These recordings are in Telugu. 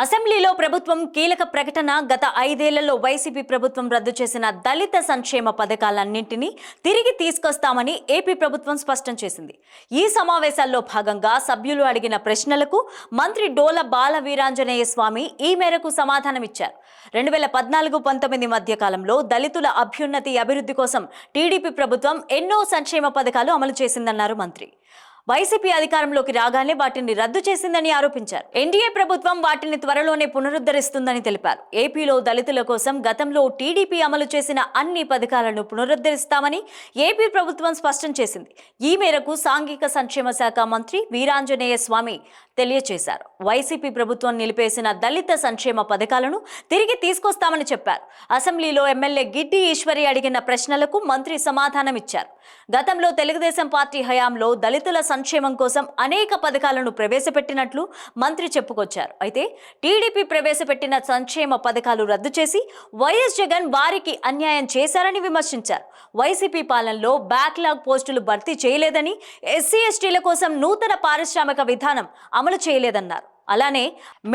అసెంబ్లీలో ప్రభుత్వం కీలక ప్రకటన గత ఐదేళ్ళలో వైసీపీ ప్రభుత్వం రద్దు చేసిన దళిత సంక్షేమ పథకాలన్నింటినీ తిరిగి తీసుకొస్తామని ఏపీ ప్రభుత్వం స్పష్టం చేసింది. ఈ సమావేశాల్లో భాగంగా సభ్యులు అడిగిన ప్రశ్నలకు మంత్రి డోల బాల వీరాంజనేయ స్వామి ఈ మేరకు సమాధానమిచ్చారు. రెండు వేల పద్నాలుగు పంతొమ్మిది మధ్య కాలంలో దళితుల అభ్యున్నతి అభివృద్ధి కోసం టీడీపీ ప్రభుత్వం ఎన్నో సంక్షేమ పథకాలు అమలు చేసిందన్నారు మంత్రి. వైసీపీ అధికారంలోకి రాగానే వాటిని రద్దు చేసిందని ఆరోపించారు. ఎన్డీఏ ప్రభుత్వం వాటిని త్వరలోనే పునరుద్ధరిస్తుందని తెలిపారు. ఏపీలో దళితుల కోసం గతంలో టీడీపీ అమలు చేసిన అన్ని పథకాలను పునరుద్ధరిస్తామని ఏపీ ప్రభుత్వం స్పష్టం చేసింది. ఈ మేరకు సాంఘిక సంక్షేమ శాఖ మంత్రి వీరాంజనేయ స్వామి తెలియజేశారు వైసీపీ ప్రభుత్వం నిలిపేసిన దళిత సంక్షేమ పథకాలను తిరిగి తీసుకొస్తామని చెప్పారు. అసెంబ్లీలో ఎమ్మెల్యే గిడ్డి ఈశ్వరి అడిగిన ప్రశ్నలకు మంత్రి సమాధానమిచ్చారు. గతంలో తెలుగుదేశం పార్టీ హయాంలో దళితుల సంక్షేమం కోసం అనేక పథకాలను ప్రవేశపెట్టినట్లు మంత్రి చెప్పుకొచ్చారు. అయితే టీడీపీ ప్రవేశపెట్టిన సంక్షేమ పథకాలు రద్దు చేసి వైఎస్ జగన్ వారికి అన్యాయం చేశారని విమర్శించారు. వైసీపీ పాలనలో బ్యాక్లాగ్ పోస్టులు భర్తీ చేయలేదని ఎస్సీ ఎస్టీల కోసం నూతన పారిశ్రామిక విధానం అమలు చేయలేదన్నారు. అలానే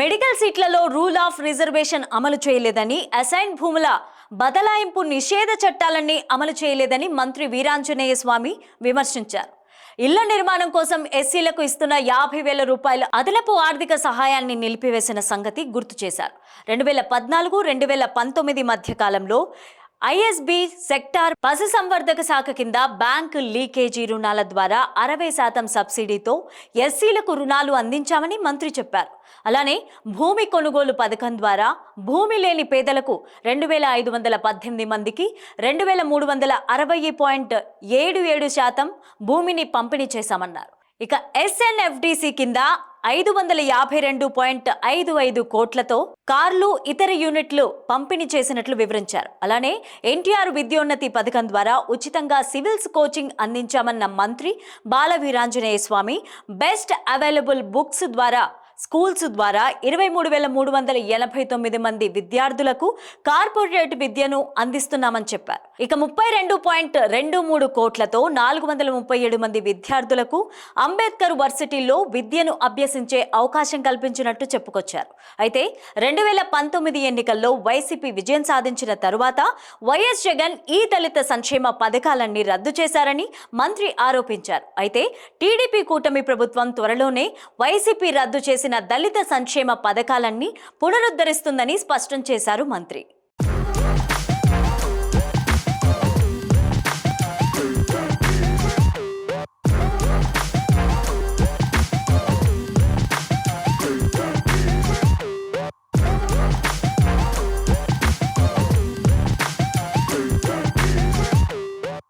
మెడికల్ సీట్లలో రూల్ ఆఫ్ రిజర్వేషన్ అమలు చేయలేదని అసైన్ భూముల బదలాయింపు నిషేధ చట్టాలన్నీ అమలు చేయలేదని మంత్రి వీరాంజనేయ స్వామి విమర్శించారు. ఇళ్ళ నిర్మాణం కోసం ఎస్సీలకు ఇస్తున్న యాభై వేల రూపాయల అదనపు ఆర్థిక సహాయాన్ని నిలిపివేసిన సంగతి గుర్తు చేశారు. రెండు వేల పద్నాలుగు రెండు వేల పంతొమ్మిది మధ్య కాలంలో ఐఎస్బి సెక్టార్ పశుసంవర్ధక శాఖ కింద బ్యాంకు లీకేజీ రుణాల ద్వారా అరవై శాతం సబ్సిడీతో ఎస్సీలకు రుణాలు అందించామని మంత్రి చెప్పారు. అలానే భూమి కొనుగోలు పథకం ద్వారా భూమి లేని పేదలకు రెండు వేల ఐదు వందల పద్దెనిమిది మందికి రెండు వేల మూడు వందల అరవై పాయింట్ ఏడు ఏడు శాతం భూమిని పంపిణీ చేశామన్నారు. ఇక ఎస్ఎన్ఎఫ్డిసి కింద ఐదు వందల యాభై రెండు పాయింట్ ఐదు ఐదు కోట్లతో కార్లు ఇతర యూనిట్లు పంపిణీ చేసినట్లు వివరించారు. అలానే ఎన్టీఆర్ విద్యోన్నతి పథకం ద్వారా ఉచితంగా సివిల్స్ కోచింగ్ అందించామన్న మంత్రి Bala Veeranjaneya Swamy best available books ద్వారా స్కూల్స్ ద్వారా ఇరవై మూడు వేల మూడు వందల ఎనభై తొమ్మిది మంది విద్యార్థులకు కార్పొరేట్ విద్యను అందిస్తున్నామని చెప్పారు. ఇక ముప్పై రెండు పాయింట్ రెండు మూడు కోట్లతో నాలుగు వందల ముప్పై ఏడు మంది విద్యార్థులకు అంబేద్కర్ వర్సిటీలో విద్యను అభ్యసించే అవకాశం కల్పించినట్టు చెప్పుకొచ్చారు. అయితే రెండు వేల పంతొమ్మిది ఎన్నికల్లో వైసీపీ విజయం సాధించిన తరువాత వైఎస్ జగన్ ఈ దళిత సంక్షేమ పథకాలన్నీ రద్దు చేశారని మంత్రి ఆరోపించారు. అయితే టీడీపీ కూటమి ప్రభుత్వం త్వరలోనే వైసీపీ రద్దు చేసిన దళిత సంక్షేమ పథకాలన్నీ పునరుద్ధరిస్తుందని స్పష్టం చేశారు మంత్రి.